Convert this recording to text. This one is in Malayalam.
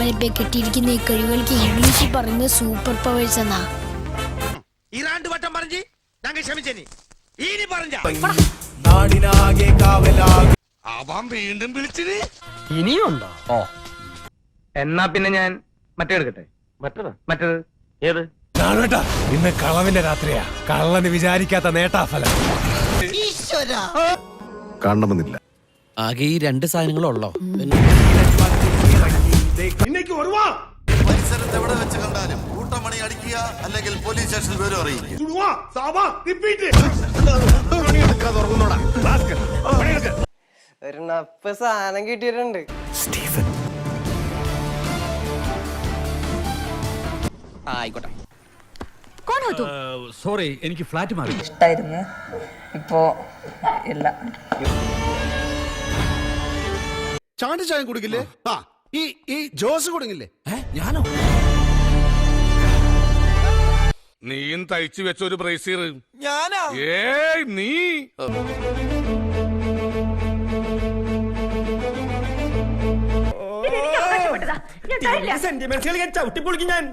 മാമനിപ്പെ കെട്ടിയിരിക്കുന്ന ഈ കഴിവുകൾക്ക് ഇംഗ്ലീഷിൽ പറയുന്നത് സൂപ്പർ പവേഴ്സ് എന്നാ. ഇറാണ്ട് വട്ടം പറഞ്ഞു ഞങ്ങൾ ക്ഷമിച്ചനി. ഇനി പറഞ്ഞ. നാടിനാകെ കാവലാകെ. അവൻ വീണ്ടും വിളിച്ചിന്. ഇനിയുണ്ടോ ഓ. എന്നാ പിന്നെ ഞാൻ മറ്റേ എടുക്കട്ടെ? മറ്റേത്? മറ്റേത്? ഏത്? കാണട്ടാ ഇന്ന് കളവിന്റെ രാത്രിയാ. കള്ളന് വിചാരിക്കാത്ത നേട്ടാഫലം കാണണമെന്നില്ല. ആകെ ഈ രണ്ട് സാധനങ്ങളുള്ളോ? പരിസരത്ത് എവിടെ വെച്ച് കണ്ടാലും കൂട്ടമണി അടിക്കുക അല്ലെങ്കിൽ പോലീസ് സ്റ്റേഷനിൽ വിവരം അറിയിക്കുക. ഒരു നപ്പ് സാധനം കിട്ടിയിട്ടുണ്ട്. ആയിക്കോട്ടെ. സോറി എനിക്ക് ഫ്ലാറ്റ് മാറി. ഇഷ്ടായിരുന്നു. ഇപ്പോ ഇല്ല. ചാണ്ടി ചായം കുടിക്കില്ലേ? ആ ഈ ഈ ജോസ് കുടുങ്ങില്ലേ? ഞാനോ? നീയും തയ്ച്ചു വെച്ച ഒരു ബ്രേസീർ ഞാനാ? ഏയ് നീ. സെന്റിമെന്റ്സ് കളിക്കാൻ ചവിട്ടി പൊളിക്കും ഞാൻ.